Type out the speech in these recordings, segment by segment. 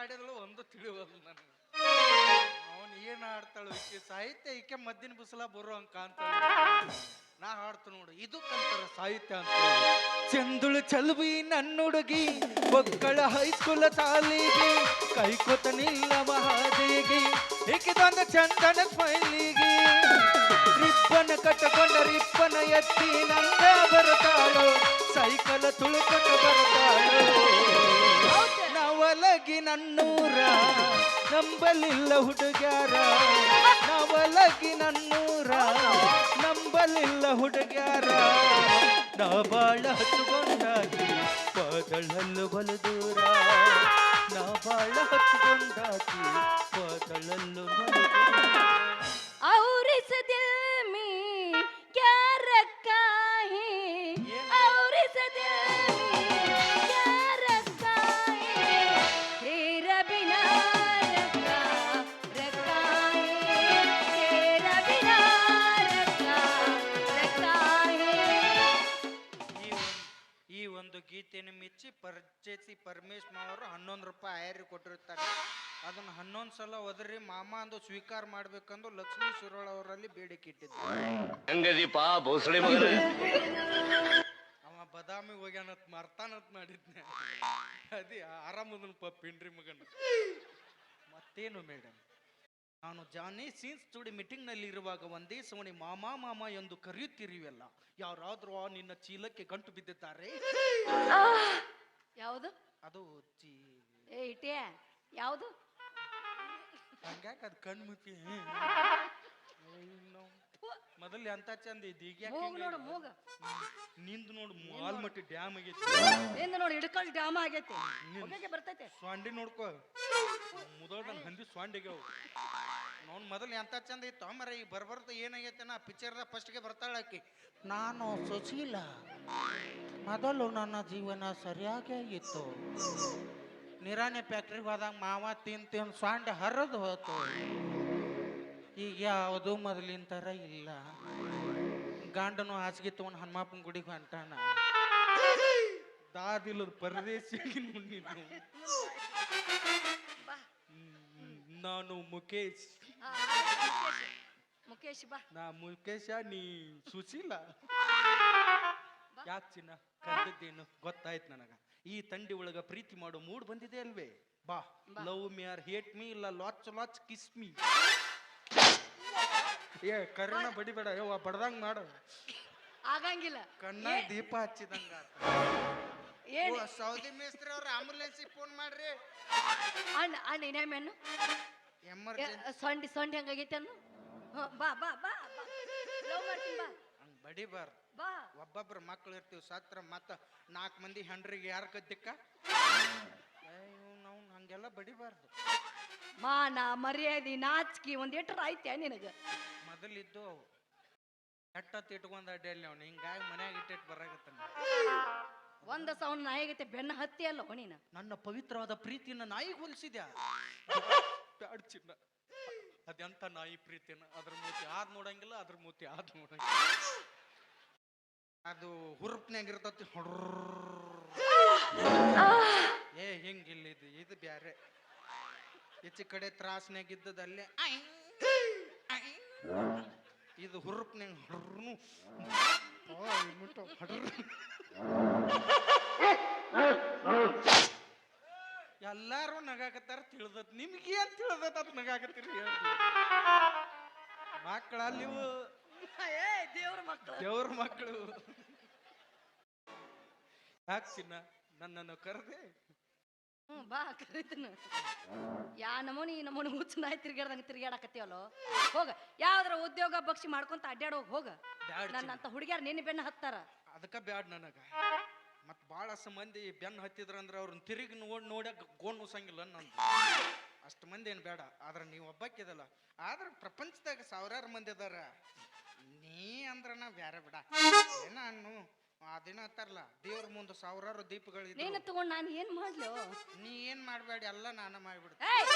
ಆಡಿದಳು ಒಂದು ತಿಳಿಯೋದು ನನಗೆ. ಅವನು ಏನು ಆಡ್ತಾಳು ಈಕೆ ಸಾಹಿತ್ಯ, ಈಕೆ ಮದ್ದಿನ ಬಿಸಿಲ ಬರೋ ಅಂಕ ಅಂತ ನಾ ಹಾಡ್ತು ನೋಡು, ಇದು ಕಲ್ತಾರ ಸಾಹಿತ್ಯ ಅಂತ ಚಂದುಳು ಚಲುವಿ ನನ್ನ ಹುಡುಗಿ ಒಕ್ಕಳ ಹೈಸ್ಕೂಲ್ ಸಾಲಿಗೆ, ಕೈಕೊತ ನಿಲ್ಲ ಮಹಾದೇಗೆ ಏಕಿದೊಂದು ಚಂದನ ಸ್ಮೈಲಿಗೆ ರಿಪ್ಪನ ಕಟ್ಟಕೊಂಡ ರಿಪ್ಪನ ಎತ್ತಿ ನಂದ ಬರ್ತಾಳು ಸೈಕಲ್ ತುಳುಕೊಂಡು ಬರ್ತಾಳು ನನ್ನೂರ, ನಂಬಲಿಲ್ಲ ಹುಡುಗ್ಯಾರ. ನವಲಗಿ ನನ್ನೂರ, ನಂಬಲಿಲ್ಲ ಹುಡುಗ್ಯಾರ. ನಾ ಬಾಳ ಬದಳಲ್ಲು ಪದಳಲ್ಲು ಬಲು ದೂರ ನಾ ಬಾಳ ಬದಳಲ್ಲು ಪದಳಲ್ಲು ಬಲು ದೂರ ಮೆಚ್ಚಿ ಪರ್ಚೇಸಿ ಪರಮೇಶ್ ಮಾವರು ಹನ್ನೊಂದು ರೂಪಾಯಿ ಆಯರಿ ಕೊಟ್ಟಿರ್ತಾರೆ. ಅದನ್ನ ಹನ್ನೊಂದು ಸಲ ಒದರಿ ಮಾಮ ಅಂದು ಸ್ವೀಕಾರ ಮಾಡ್ಬೇಕಂದು ಲಕ್ಷ್ಮೀ ಸುರಳ ಅವರಲ್ಲಿ ಬೇಡಿಕೆ ಇಟ್ಟಿದ್ದೆ. ಅವ ಬದಾಮಿ ಹೋಗ್ಯಾನತ್ ಮರ್ತಾನತ್ ಮಾಡಿದ್ನೆ. ಅದೇ ಆರಾಮದನ್ ಪಪ್ಪಿನ್ರಿ ಮಗನ. ಮತ್ತೇನು ಮೇಡಮ್? ನಾನು ಜಾನಿ ಸೀನ್ಸ್ ಜೋಡಿ ಮೀಟಿಂಗ್ನಲ್ಲಿ ಇರುವಾಗ ಒಂದೇ ಸವಣಿ ಮಾಮ ಮಾಮ ಎಂದು ಕರೆಯುತ್ತಿರುವೆಲ್ಲ. ಯಾರಾದ್ರೂ ಆ ನಿನ್ನ ಚೀಲಕ್ಕೆ ಗಂಟು ಬಿದ್ದಿದ್ದಾರೆ? ಯಾವುದು? ಅದು ಚೀ ಏ ಯಾವುದು? ಹಂಗ್ಯಾಕ ಅದು ಕಣ್ಣು ಮುಚ್ಚಿ? ಮೊದಲು ಎಂತ ಚಂದ ಇದ್ದು? ಈಗ ಮೂಗ್ ನೋಡು ಮೂಗ. ನಿಂದು ನೋಡು ಆಲ್ಮಟ್ಟಿ ಡ್ಯಾಮ್ ಆಗೈತಿ. ನಿಂದ ನೋಡಿ ಇಡಕಲ್ ಡ್ಯಾಮ್ ಆಗೈತಿ. ಬರ್ತೈತೆ. ಸ್ವಾಂಡಿ ನೋಡ್ಕೋ. ಮುದೋದನ್ ಹಂದಿ ಸ್ವಾಂಡಿಗೆ ನೋಡ್ ಮೊದಲು ಎಂತ ಚಂದ ಇತ್ತು? ಮರ ಈಗ ಬರ್ಬರ್ತ ಏನಾಗೈತೆ ನಾ? ಪಿಕ್ಚರ್ದಾಗ ಫಸ್ಟ್ಗೆ ಬರ್ತಾಳ ಆಕಿ. ನಾನು ಸುಶೀಲ ಮೊದಲು ನನ್ನ ಜೀವನ ಸರಿಯಾಗೇ ಇತ್ತು. ನಿರಾಣಿ ಫ್ಯಾಕ್ಟ್ರಿಗೆ ಹೋದಾಗ ಮಾವ ತಿನ್ ತಿನ್ ಸ್ವಾಂಡೆ ಹರಿದು ಹೋತು. ಈಗ ಯಾವುದು ಮೊದಲಿನ ಥರ ಇಲ್ಲ. ಗಂಡನು ಹಾಸಿಗೆ ತಗೊಂಡು ಹನುಮಪ್ಪನ ಗುಡಿಗೆ ಹೊಂಟಾನ. ದಾದಿಲ್ಲದ ಪರದೇಶಿಗೆ ಹ್ಮ್, ನಾನು ಮುಖೇಶ್. ಮುಖೇಶ್. ಬಾ. ನಾ ಮುಖೇಶ ನೀ ಸುಶೀಲ. ಯಾಕೆ ಚಿನ್ನ? ಕರೆದಿದ್ದೇನು? ಗೊತ್ತಾಯ್ತು ನನಗ. ಈ ತಂಡಿ ಒಳಗ ಪ್ರೀತಿ ಮಾಡೋ ಮೂಡ್ ಬಂದಿದೆ ಅಲ್ವೇ? ಬಾ. ಬಾ. Love me or hate me ಇಲ್ಲ ಲಾಚ್ ಲಾಚ್ ಕಿಸ್ ಮೀ ಏ ಕರ್ಣ ಬಡಿಬೇಡ ಯವ್ವ ಬಡ್ದಂಗ್ ಮಾಡು. ಆಗಂಗಿಲ್ಲ. ಕಣ್ಣ ದೀಪ ಹಚ್ಚಿದಂಗ ಏನು ಸೌದಿ ಮೇಸ್ತ್ರಿ ಅವ್ರ ಆಂಬುಲೆನ್ಸಿಗೆ ಫೋನ್ ಮಾಡ್ರಿ. ಅಣ್ಣ ಅಣ್ಣ ಇನ್ನೇಮೇನು ಎಮರ್ಜೆನ್ಸಿ ಸೊಂಡಿ ಸೊಂಡಿ ಹಂಗಾಗೈತೆ ಅನ್ನು ಬಾ ಬಾ ಬಾ ಬಾ. ಲವ್ ಮಾಡ್ತೀನಿ ಬಾ. ಹಂಗ್ ಬಡಿಬಾರ್ದು ಬಾ. ಒಬ್ಬೊಬ್ರು ಮಕ್ಳು ಇರ್ತೀವಿ ಸತ್ರ ಮತ್ತ ನಾಲ್ಕು ಮಂದಿ ಹೆಂಡ್ರಿಗೆ ಯಾರ ಕದ್ದಿಕ್ಕ ನಾವು ಹಂಗೆಲ್ಲ ಬಡಿಬಾರ್ದು ಮಾನ ಮರ್ಯಾದಿ ನಾಚಿಕೆ ಒಂದ್ ಎಟ್ರ ಐತೆ ನಿನಗ? ಮೊದಲಿದ್ದು ಅವು. ಇಟ್ಕೊಂಡ ಇಟ್ಕೊಂಡ್ ಅಡ್ಡಿಯಲ್ಲಿ ಅವನು. ಹಿಂಗಾಗಿ ಮನ್ಯಾಗ ಇಟ್ಟಿಟ್ಟು ಬರಾಕತ್ತಾನ. ಒಂದ ಸೌಂಡ್ ನಾಯಿಗೈತೆ ಬೆನ್ನ ಹತ್ತಿ ಅಲ್ಲ ಹೊಣಿನ ನನ್ನ ಪವಿತ್ರವಾದ ಪ್ರೀತಿಯನ್ನ ನಾಯಿಗೆ ಹೋಲಿಸಿದ್ಯಾ? ಬ್ಯಾಡ್ ಚಿನ್ನ. ಅದೆಂತ ನಾಯಿ ಪ್ರೀತಿನ? ಅದ್ರ ಮೂತಿ ಆದ್ ನೋಡಂಗಿಲ್ಲ ಅದ್ರ ಮೂತಿ ಆದ್ ನೋಡಂಗಿಲ್ಲ. ಅದು ಹುರುಪ್ನ್ಯಾಗ ಇರ್ತತಿ ಏ ಹಿಂಗಿಲ್ಲ ಇದು ಇದು ಬ್ಯಾರೆ. ಹೆಚ್ಚು ಕಡೆ ತ್ರಾಸ್ನ್ಯಾಗ ಇದ್ದದ ಇದು ಹುರುಪ್ನ್ಯಾಗ ಹಡ್ರು ಎಲ್ಲಾರು ನಗಾಕತ್ತಾರ ತಿಳಿದತ್ ನಿಮ್ಗೆ ಏನ್ ತಿಳಿದತ್ ಅಂತ ನಗಾಕತ್ತೀರಿ ಹೇಳ್ರಿ. ಮಕ್ಕಳ ನೀವು ಏ ದೇವ್ರ ಮಕ್ಕಳು ದೇವ್ರ ಮಕ್ಕಳು ಯಾಕೆ ಚಿನ್ನ ನನ್ನನ್ನು ಕರೆದೆ ಹ್ಞೂ ಬಾ ಕರಿತೀನಿ. ಯಾ ನಮೂನಿ ಈ ನಮೂನಿ ಹುಚ್ಚ ನಾಯಿ ತಿರ್ಗಾಡ್ದಂಗೆ ತಿರ್ಗಾಡಕತ್ತೀವಲ್ಲೋ ಹೋಗ ಯಾವ್ದಾರ ಉದ್ಯೋಗ ಬಕ್ಷಿ ಮಾಡ್ಕೊಂತ ಅಡ್ಡಾಡೋ ಹೋಗ. ಬ್ಯಾಡ್. ನನ್ನಂತ ಹುಡುಗ್ಯಾರ ನಿನ್ನ ಬೆನ್ನ ಹತ್ತಾರ. ಅದಕ್ಕ ಬ್ಯಾಡ್ ನನಗ. ಮತ್ ಬಾಳ ಮಂದಿ ಬೆನ್ನು ಹತ್ತಿದ್ರಂದ್ರ ಅವ್ರನ್ನ ತಿರುಗಿ ನೋಡಿ ನೋಡಕ್ ಗೋಣ್ ಉಸಂಗಿಲ್ಲ ನಂದು. ಅಷ್ಟು ಮಂದಿ ಏನು ಬೇಡ ಆದ್ರೆ ನೀವು ಒಬ್ಬಕ್ಕಿದಲ್ಲ ಆದ್ರೆ ಪ್ರಪಂಚದಾಗ ಸಾವಿರಾರು ಮಂದಿ ಅದಾರ. ನೀ ಅಂದ್ರನ ಬ್ಯಾರೆ ಬಿಡ. ಏನ ಅನ್ನು ಅದೇನ ಅಂತಾರಲ್ಲ ದೇವ್ರ ಮುಂದೆ ಸಾವಿರಾರು ದೀಪಗಳು ನೀನು ತಗೊಂಡ್ ನಾನು ಏನ್ ಮಾಡ್ಲು? ನೀ ಏನ್ ಮಾಡ್ಬೇಡಿ ಎಲ್ಲ ನಾನು ಮಾಡ್ಬಿಡ್ತೀನಿ. ಏಯ್!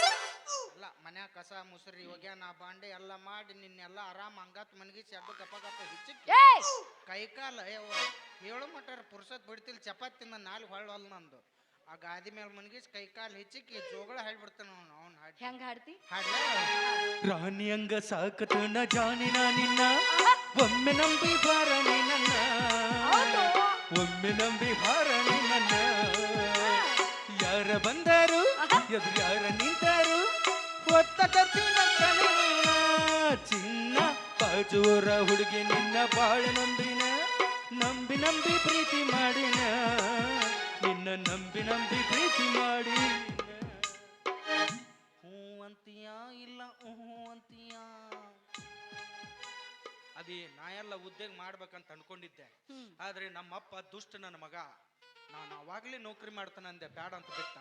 ಅಲ್ಲ ಮನ್ಯಾಗ ಕಸ ಮುಸುರಿ ಒಗ್ಯಾನ ಬಾಂಡೆ ಎಲ್ಲ ಮಾಡಿ ನಿನ್ನೆಲ್ಲ ಆರಾಮ್ ಹಂಗಾತ್ ಮನಗಿಸಿ ಅಡ್ಡು ಗಪ್ಪ ಗಪ್ಪ ಹಿಚ್ಚಿ ಏಯ್! ಕೈ ಕಾಲ ಯವ್ವ ಹೇಳು ಮಟ್ಟಾರ ಪುರ್ಸತ್ ಬಿಡ್ತಿಲ್ ಚಪಾತಿ ನಾಲ್ಕು ಹೊಳ್ಳು ನಂದು. ಆ ಗಾದಿ ಮೇಲೆ ಮನ್ಗಿಸ್ ಕೈ ಕಾಲು ಹೆಚ್ಚಿಕ್ಕಿ ಜೋಗಳ ಹೇಳ್ಬಿಡ್ತಾನ ಅವನು. ಹೆಂಗ್ ಹಾಡ್ತಿ? ಹಾಡ್ಲ. ರಾಣಿ ಹಂಗ ಸಾಕತನ ಜಾನಿನ ನಿನ್ನ ಒಮ್ಮೆ ನಂಬಿ ಬಾರಣಿ ನನ್ನ. ಒಮ್ಮೆ ನಂಬಿ ಬಾರಣಿ ನನ್ನ. ಯಾರ ಬಂದರು ಎದುರು ಯಾರ ನಿಂತರು ಹೊತ್ತ ಕತ್ತಿನ ನನ್ನ. ಚಿನ್ನ ಬಾಜೂರ ಹುಡುಗಿ ನಿನ್ನ ಬಾಳ ನಂಬಿನ ನಂಬಿ ನಂಬಿ ಪ್ರೀತಿ ಮಾಡಿನ. ನಿನ್ನ ನಂಬಿ ನಂಬಿ ಪ್ರೀತಿ ಮಾಡಿ ಅದೇ ನಾ ಎಲ್ಲ ಉದ್ಯೋಗ ಮಾಡ್ಬೇಕಂತ ಅನ್ಕೊಂಡಿದ್ದೆ. ಆದ್ರೆ ನಮ್ಮಪ್ಪ ದುಷ್ಟ ನನ್ನ ಮಗ. ನಾನು ಅವಾಗ್ಲೇ ನೌಕರಿ ಮಾಡ್ತಾನಂದೆ ಬ್ಯಾಡ ಅಂತ ಬಿಟ್ಟ.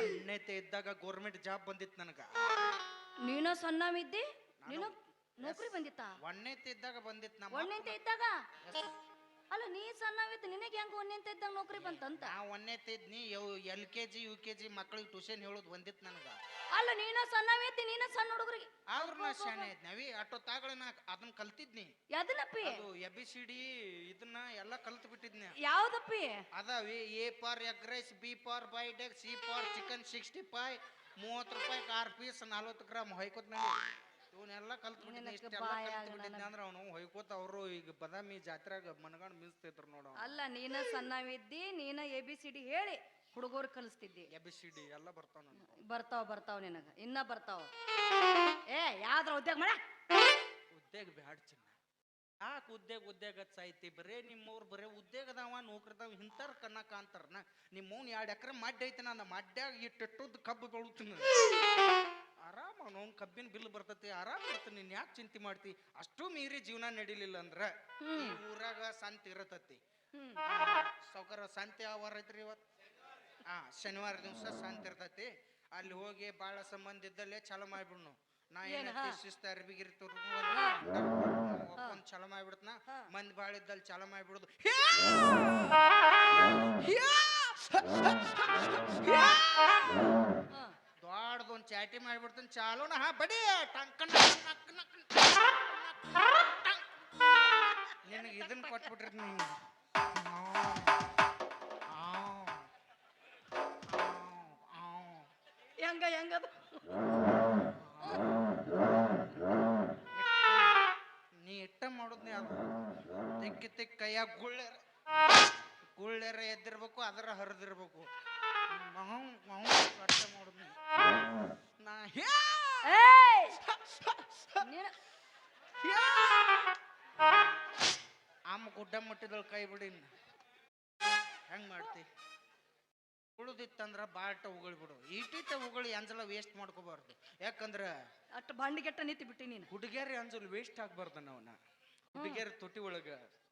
ಉನ್ನತೆ ಇದ್ದಾಗ ಗೌರ್ಮೆಂಟ್ ಜಾಬ್ ಬಂದಿತ್ತು ನನಗ. ನೀನು ಸಣ್ಣವಿದ್ದಿ? ನೀನು ನೌಕರಿ ಬಂದಿತ್ತಾ? ಒಣ್ಣೆತೆ ಇದ್ದಾಗ ಬಂದಿತ್ತು ನಮ್ಮ ಒಣ್ಣೆಂತ ಇದ್ದಾಗ? ಅಲ್ಲ ನೀ ಸಣ್ಣವಿದ್ದು ನಿನಗೆ ಹೆಂಗ ಒಣ್ಣೆಂತ ಇದ್ದಾಗ ನೌಕರಿ ಬಂತಂತ? ಆ ಒಣ್ಣೆತೆ ಇದ್ನಿ L K G U K G ಮಕ್ಳಿಗೆ ಟ್ಯೂಷನ್ ಹೇಳೋದು ಬಂದಿತ್ತು ನನಗ. ಅಲ್ಲ ನೀನ ಸಣ್ಣವೇತಿ ನೀನ ಸಣ್ಣ ಹುಡುಗರಿಗೆ. ಆದ್ರೂ ನಾ ಶಾಣೆ ಇದ್ನವಿ ಅಟೋ ತಾಗಳ ನಾ ಅದನ್ನ ಕಲ್ತಿದ್ನಿ ಯಾವ್ದನಪ್ಪಿ? ಅದು ಎ ಬಿ ಸಿ ಡಿ ಇದನ್ನ ಎಲ್ಲ ಕಲ್ತು ಬಿಟ್ಟಿದ್ನಿ ಯಾವ್ದಪ್ಪಿ? ಅದಾವಿ A for egg rice B for by egg C for chicken sixty five ಮೂವತ್ತು ರೂಪಾಯಿ ಆರು ಪೀಸ್ ನಲ್ವತ್ತು ಗ್ರಾಮ್ ಹೊಯ್ಕೋತ ಇವನ್ನೆಲ್ಲ ಕಲ್ತು ಬಿಟ್ಟಿದ್ನಿ ನಿನಗೆ ಇಷ್ಟೆಲ್ಲ ಬಾಯಾಗ ಅಂದ್ರೆ ಅವನು ಹೊಯ್ಕೋತ ಅವರು ಈಗ ಬದಾಮಿ ಜಾತ್ರೆಗ ಮನಗಂಡ್ ಮಿಂಚ್ತಿದ್ರು ನೋಡು ಅಲ್ಲ ನೀನ ಸಣ್ಣವಿದ್ದಿ ನೀನ ಎ ಬಿ ಸಿ ಡಿ ಹೇಳಿ ಹುಡುಗರು ಕಲಿಸ್ತಿದ್ದಿ. ಎ ಬಿ ಸಿ ಡಿ ಎಲ್ಲ ಬರ್ತಾವ ನನಗೆ. ಬರ್ತಾವ ಬರ್ತಾವ ನಿನಗ ಇನ್ನ ಬರ್ತಾವ. ಏ ಯಾವ್ದ್ರ ಉದ್ಯೋಗ ಮಾಡ? ಉದ್ಯೋಗ ಬ್ಯಾಡ ಚಿನ್ನ. ಯಾಕೆ ಉದ್ಯೋಗ ಉದ್ಯೋಗ ಸಾಯ್ತಿ? ಬರೇ ನಿಮ್ಮವ್ರು ಬರೇ ಉದ್ಯೋಗದವ ನೌಕರಿದವ ಇಂಥವ್ರ ಕನ್ನಕ ಅಂತಾರನ. ನಿಮ್ಮವ್ನ ಎರಡು ಎಕರೆ ಮಡ್ಡ ಐತಿ ನಾನು ಮಡ್ಡ್ಯಾಗ ಇಟ್ಟಿಟ್ಟುದ್ ಕಬ್ಬು ಬೆಳುತ್ತೀನಿ ಆರಾಮ ಅವ್ನು ಕಬ್ಬಿನ ಬಿಲ್ ಬರ್ತತಿ ಆರಾಮ್ ಇರ್ತೀನಿ ನೀನ್ ಯಾಕೆ ಚಿಂತೆ ಮಾಡ್ತಿ? ಅಷ್ಟು ಮೀರಿ ಜೀವನ ನಡಿಲಿಲ್ಲ ಅಂದ್ರ ಈ ಊರಾಗ ಸಂತ ಇರತತಿ. ಸೌಕರ್ಯ ಸೌಕರ ಸಂತೆ ಯಾವ ಐತ್ರಿ ಇವತ್? ಹಾ ಶನಿವಾರ ದಿವಸ ಸಂತ ಇರ್ತತಿ. ಅಲ್ಲಿ ಹೋಗಿ ಬಾಳ ಸಂಬಂಧ ಇದ್ದಲ್ಲೇ ಛಲ ಮಾಡ್ಬಿಡ್ನು. ನಾ ಏನ್, ಏನೈತಿ. ಶಿಸ್ತ ಅರ್ಬಿಗಿರಿ ಒಪ್ಕೊಂಡ್ ಛಲ ಮಾಡ್ಬಿಡ್ತನ. ಮಂದಿ ಬಾಳ ಇದ್ದಲ್ಲಿ ಛಲ ಮಾಡ್ಬಿಡುದು. ದೊಡ್ಡದೊಂದ್ ಚಾಟಿ ಮಾಡ್ಬಿಡ್ತಾನೆ. ಚಾಲೋನ ಹಾ ಬಡಿ. ಟಂಕನ್ ನಿನಗೆ ಇದನ್ನ ಕೊಟ್ಬಿಟ್ರಿ ನೀವು ಹೆಂಗ ಹೆಂಗದ ನೀ ಇಟ್ಟ ಮಾಡುದ್ನಿ ಅದು. ತಿಕ್ಕಿ ತಿಕ್ಕ ಕೈಯಾಗ ಗುಳ್ಳೆರ ಗುಳ್ಳೆರ ಎದ್ದಿರ್ಬೇಕು ಅದರ ಹರಿದಿರ್ಬೇಕು. ಕಟ್ಟ ಮಾಡುದ್ನಿ ನಾ ಹೇ ಏಯ್! ನೀನ ಅಮ್ಮ ಗುಡ್ಡ ಮುಟ್ಟಿದಳು ಕೈ ಬಿಡಿನ್ ಹೆಂಗ್ ಮಾಡ್ತಿ? ಉಳಿದಿತ್ತಂದ್ರ ಬಾಟ ಉಗುಳ್ ಬಿಡು. ಇಟ್ಟಿತ್ತ ಉಗುಳಿ ಅಂಜಲ ವೇಸ್ಟ್ ಮಾಡ್ಕೋಬಾರ್ದು. ಯಾಕಂದ್ರ ಅಷ್ಟು ಬಂಡಿಗೆಟ್ಟ ನಿಂತು ಬಿಟ್ಟಿ ನೀನು. ಹುಡುಗಿಯರ ಅಂಜಲ್ ವೇಸ್ಟ್ ಆಗ್ಬಾರ್ದ ನಾವನ್ನ ಹುಡುಗಿಯರ ತುಟಿ ಒಳಗ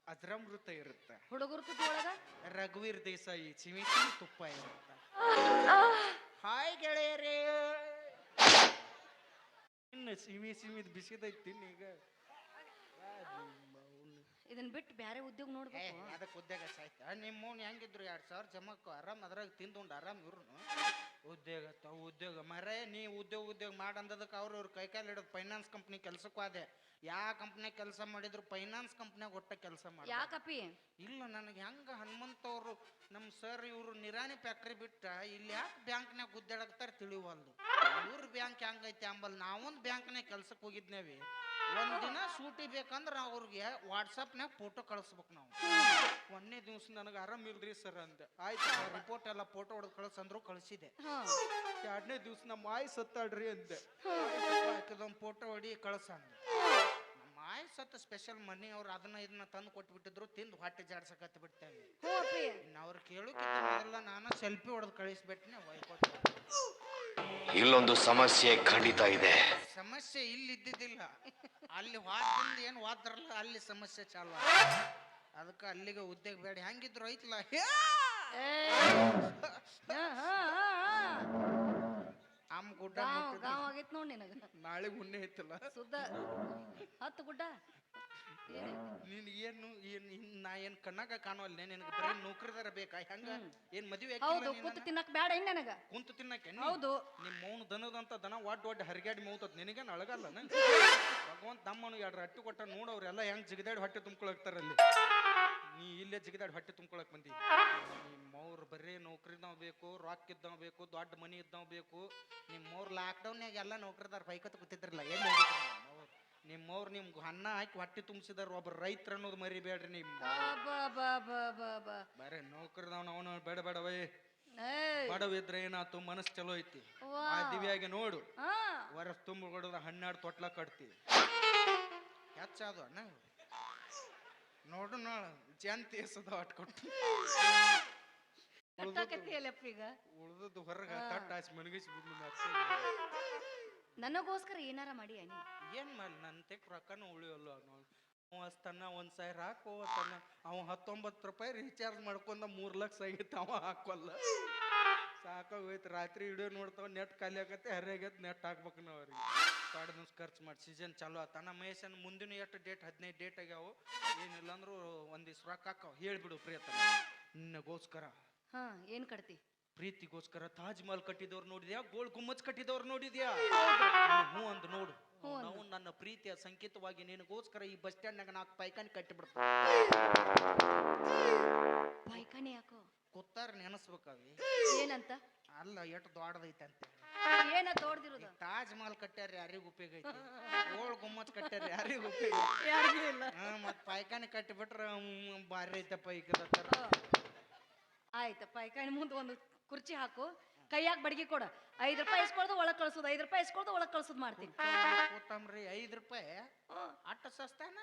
ಅದ್ರಮೃತ ಇರುತ್ತೆ. ಹುಡುಗರು ತುಟಿ ಒಳಗ? ರಘುವೀರ್ ದೇಸಾಯಿ ಚಿಮಿ ಚಿಮಿ ತುಪ್ಪ ಇರುತ್ತ. ಹಾಯ್ ಗೆಳೆಯರೇ. ಇನ್ನು ಸಿಮಿ ಸಿಮಿದ್ ಬಿಸಿದೈತಿ ಈಗ. ಇದನ್ನ ಬಿಟ್ಟು ಬೇರೆ ಉದ್ಯೋಗ ನೋಡ್ಬೇಕು. ಅದಕ್ಕೆ ಉದ್ಯೋಗ ಸಾಯ್ತ? ನಿಮ್ಮವ್ನು ಹೆಂಗಿದ್ರು ಎರಡು ಸಾವಿರ ಜಮಕ್ಕೆ ಆರಾಮ್ ಅದ್ರಾಗ ತಿಂದುಂಡು ಆರಾಮ್ ಇವ್ರು ಉದ್ಯೋಗ ತ ಉದ್ಯೋಗ. ಮರೆ ನೀ ಉದ್ಯೋಗ ಉದ್ಯೋಗ ಮಾಡಂದದಕ್ಕೆ ಅವ್ರು ಅವ್ರ ಕೈ ಕಾಲು ಹಿಡಿದು ಫೈನಾನ್ಸ್ ಕಂಪ್ನಿ ಕೆಲ್ಸಕ್ಕೂ ಅದೇ ಯಾವ ಕಂಪ್ನಿ ಕೆಲಸ ಮಾಡಿದ್ರು ಫೈನಾನ್ಸ್ ಕಂಪ್ನಿಯಾಗ ಒಟ್ಟ ಕೆಲಸ ಮಾಡಿ ಯಾಕಪ್ಪಿ ಇಲ್ಲ ನನಗೆ ಹೆಂಗ ಹನುಮಂತವ್ರು ನಮ್ಮ ಸರ್ ಇವರು ನಿರಾಣಿ ಫ್ಯಾಕ್ಟ್ರಿ ಬಿಟ್ಟ ಇಲ್ಲಿ ಯಾಕೆ ಬ್ಯಾಂಕ್ನಾಗ ಗುದ್ದಾಡಕ್ತಾರ ತಿಳಿವಲ್ದು? ಇವ್ರ ಬ್ಯಾಂಕ್ ಹೆಂಗೈತಿ ಅಂಬಲ್ ನಾವೊಂದು ಬ್ಯಾಂಕ್ನಾಗ ಕೆಲ್ಸಕ್ಕೆ ಹೋಗಿದ್ನೇವಿ. ಒಂದ್ ದಿನ ಸೂಟಿ ಬೇಕಂದ್ರೆ ಅವ್ರಿಗೆ ವಾಟ್ಸಪ್ನಾಗ ಫೋಟೋ ಕಳಿಸ್ಬೇಕು ನಾವು. ಒಂದನೇ ದಿವ್ಸ ನನಗೆ ಆರಾಮ್ ಇಲ್ರಿ ಸರ್ ಅಂದೆ. ಆಯ್ತು ರಿಪೋರ್ಟ್ ಎಲ್ಲ ಫೋಟೋ ಹೊಡೆದು ಕಳ್ಸಂದ್ರು ಕಳಿಸಿದೆ. ಎರಡನೇ ದಿವ್ಸ ನಮ್ಮ ಮಾಯ್ ಸತ್ತಾಡ್ರಿ ಅಂದೆ. ಫೋಟೋ ಹೊಡಿ ಕಳ್ಸ ಮಾಯಿ ಸತ್ತ ಸ್ಪೆಷಲ್ ಮನಿ ಅವ್ರು ಅದನ್ನ ಇದನ್ನ ತಂದು ಕೊಟ್ಬಿಟ್ಟಿದ್ರು ತಿಂದು ಹೊಟ್ಟೆ ಜಾಡ್ಸಕತ್ತ ಬಿಡ್ತೇವೆ ಅವ್ರು ಕೇಳೋಕ್ಕಿಂತ ಮೊದಲ ನಾನು ಸೆಲ್ಫಿ ಹೊಡೆದು ಕಳಿಸ್ಬಿಟ್ಟಿನಿ ಒಯ್ಕೊಟ್ಟು ಇಲ್ಲೊಂದು ಸಮಸ್ಯೆ ಖಂಡಿತ ಇದೆ. ಸಮಸ್ಯೆ ಇಲ್ಲಿ ಇದ್ದಿದ್ದಿಲ್ಲ ಅಲ್ಲಿ ವಾದ್ದಿಂದ ಏನು ವಾದ್ರಲ್ಲ ಅಲ್ಲಿ ಸಮಸ್ಯೆ ಚಾಲು ಅದಕ್ಕೆ ಅಲ್ಲಿಗೆ ಉದ್ಯೋಗ ಬೇಡ. ಹೆಂಗಿದ್ರು ಐತಲ್ಲ ಅಮ್ಮ ಗುಡ್ಡ ಗಾವ್ ಆಗೈತ್ ನೋಡ್ ನಿನಗ. ನಾಳೆ ಮುನ್ನೆ ಐತಲ್ಲ? ಸುದ್ದ ಹತ್ತು ಗುಡ್ಡ. ನೀನ್ ಏನು ಏನ್ ಇನ್ ನಾ ಏನ್ ಕಣ್ಣಾಗ ಕಾಣುವಲ್ಲ ನಿನಗೆ ಬರೀ ನೌಕರಿದಾರ ಬೇಕಾ? ಹೆಂಗ? ಏನ್ ಮದುವೆ ಹೌದು ಕೂತು ತಿನ್ನಕ್ ಬೇಡ ಇನ್ ನನಗ? ಕುಂತು ತಿನ್ನಕ್ಕೆ ಹೌದು. ನಿಮ್ಮ ಮೌನ ದನದಂತ ದನ ಒಡ್ ಒಡ್ ಹರಿಗಾಡಿ ಮೌತತ್ ನಿನಗೇನು ಅಳಗಲ್ಲ ಭಗವಂತ ನಮ್ಮನು ಎರಡು ಹಟ್ಟಿ ಕೊಟ್ಟ ನೋಡೋರೆಲ್ಲ ಹೆಂಗ್ ಜಿಗದಾಡಿ ಹೊಟ್ಟೆ ಅಲ್ಲಿ? ನೀ ಇಲ್ಲೇ ಜಿಗಿದಾಡಿ ಹೊಟ್ಟೆ ತುಂಬ್ಕೊಳಕ್ ಬಂದಿ. ನಿಮ್ಮವ್ರು ಬರೀ ನೌಕರಿದವ್ ಬೇಕು ರಾಕ್ ಇದ್ದವ್ ಬೇಕು ದೊಡ್ಡ ಮನಿ ಇದ್ದಾವ್ ಬೇಕು. ನಿಮ್ಮವ್ರು ಲಾಕ್ಡೌನ್ಯಾಗ ಎಲ್ಲ ನೌಕರಿದಾರ ಬೈಕತ್ ಕೂತಿದ್ರಲ್ಲ ಎಲ್ಲಿ ಹೋಗಿದ್ರಿ ನಿಮ್ಮವ್ರು ನಿಮ್ಗ ಅನ್ನ ಹಾಕಿ ಹೊಟ್ಟೆ ತುಂಬಿಸಿದಾರ ಒಬ್ಬ ರೈತರ ಅನ್ನೋದು ಮರಿಬೇಡ್ರಿ ನಿಮ್ಮ ಬಾ ಬಾ ಬಾ ಬಾ ಬಾ ಬರೇ ನೌಕರಿದವ್ನ ಅವನು ಬೇಡ ಬೇಡವೇ ಬಡವಿದ್ರೆ ಏನಾತು ಮನಸ್ಸು ಚಲೋ ಐತಿ. ದಿವ್ಯಾಗಿ ಆ ದಿವ್ಯಾಗೆ ನೋಡು. ಆ ವರಸ್ ತುಂಬ ಕೊಡದ ಹನ್ನೆರಡು ತೊಟ್ಲ ಕಟ್ತಿ. ಹೆಚ್ಚಾದು ಅಣ್ಣ. ನೋಡು ನೋಡು ಜಂತ ಎಸದ ಅಟ್ಕೊಟ್ಟು ಉಳ್ದದ್ದು ಹೊರಗ ತಟ್ಟ ಹಾಸಿ ಮನಗಿಸಿ ಬಿಡ್ಲಿ ನನಗೋಸ್ಕರ ಏನಾರ ಮಾಡಿ ಏನು ಏನ್ ಮಾಡಿ ನನ್ನ ತೆಕ್ ರೊಕ್ಕನೂ ಉಳಿಯಲ್ಲ ನಾವು ಅವ ಹಸ್ತನ್ನ ಒಂದ್ ಸಾವಿರ ಹಾಕೋ ತನ್ನ ಅವ ಹತ್ತೊಂಬತ್ತು ರೂಪಾಯಿ ರೀಚಾರ್ಜ್ ಮಾಡ್ಕೊಂಡ ಮೂರ್ ಲಕ್ಷ ಆಗಿತ್ತು ಅವ ಹಾಕೋಲ್ಲ. ಸಾಕಾಗೋಯ್ತು ರಾತ್ರಿ ಹಿಡಿಯೋ ನೋಡ್ತಾವ ನೆಟ್ ಖಾಲಿ ಆಗತ್ತೆ ಹರಿಯಾಗತ್ತೆ ನೆಟ್ ಹಾಕ್ಬೇಕು ನಾವು ಅವ್ರಿಗೆ. ಕಾಡ್ದ ದಿವ್ಸ ಖರ್ಚು ಮಾಡಿ ಸೀಸನ್ ಚಾಲು ಆತ. ನಮ್ಮ ಮಹೇಶನ್ ಮುಂದಿನ ಎಷ್ಟು ಡೇಟ್ ಹದಿನೈದು ಡೇಟ್ ಆಗ್ಯಾವು ಏನಿಲ್ಲ ಅಂದ್ರೂ ಒಂದಿವ್ಸ ರೊಕ್ಕ ಹಾಕಾವ. ಹೇಳ್ಬಿಡು ಪ್ರಿಯತಮ ನಿನ್ನಗೋಸ್ಕರ ಹಾ ಏನ್ ಕಟ್ತಿ ಪ್ರೀತಿಗೋಸ್ಕರ ತಾಜ್ ಮಹಲ್ ಕಟ್ಟಿದವ್ರು ನೋಡಿದ್ಯಾ? ಗೋಳ್ ಗುಮ್ಮಚ್ ಕಟ್ಟಿದವ್ರು ನೋಡಿದ್ಯಾ? ಹ್ಞೂ ಅಂದ್ ನೋಡು. ನಾವು ನನ್ನ ಪ್ರೀತಿಯ ಸಂಕೇತವಾಗಿ ನಿನಗೋಸ್ಕರ ಈ ಬಸ್ ಸ್ಟ್ಯಾಂಡ್ನಾಗ ನಾಲ್ಕು ಪೈಕಾನಿ ಕಟ್ಟಿಬಿಡ್ತೀನಿ ಪೈಖಾನೆ ಯಾಕೋ? ಕೂತಾರ ನೆನಸ್ಬೇಕಾವಿ. ಏನಂತ? ಅಲ್ಲ ಎಷ್ಟು ದೊಡ್ಡದೈತೆ ಅಂತ ಏನ ತೋಡ್ದಿರೋದು ತಾಜ್ ಮಹಲ್ ಕಟ್ಟ್ಯಾರ ಯಾರಿಗ ಉಪಯೋಗ ಐತಿ? ಗೋಳ್ ಗುಮ್ಮಚ್ ಕಟ್ಟ್ಯಾರ ಯಾರಿಗ ಉಪಯೋಗ ಯಾರಿಗೂ ಇಲ್ಲ. ಹಾ ಮತ್ತೆ ಪಾಯ್ಕಾನಿ ಕಟ್ಟಿಬಿಟ್ರ ಭಾರಿ ಐತಪ್ಪ ಈಗ ಆಯ್ತಪ್ಪ ಆಯ್ತು ಪೈಕಾಣಿ ಮುಂದೆ ಒಂದು ಕುರ್ಚಿ ಹಾಕು ಕೈಯಾಗ ಬಡ್ಗಿ ಕೊಡ. ಐದು ರೂಪಾಯಿ ಇಸ್ಕೊಳ್ದು ಒಳಗ್ ಕಳ್ಸೋದು ಐದು ರೂಪಾಯಿ ಇಸ್ಕೊಳ್ದು ಒಳಗ್ ಕಳ್ಸೋದು ಮಾಡ್ತೀನಿ. ರೀ ಐದ್ ರೂಪಾಯಿ. ಅಟ್ಟ ಸಸ್ತಾನ.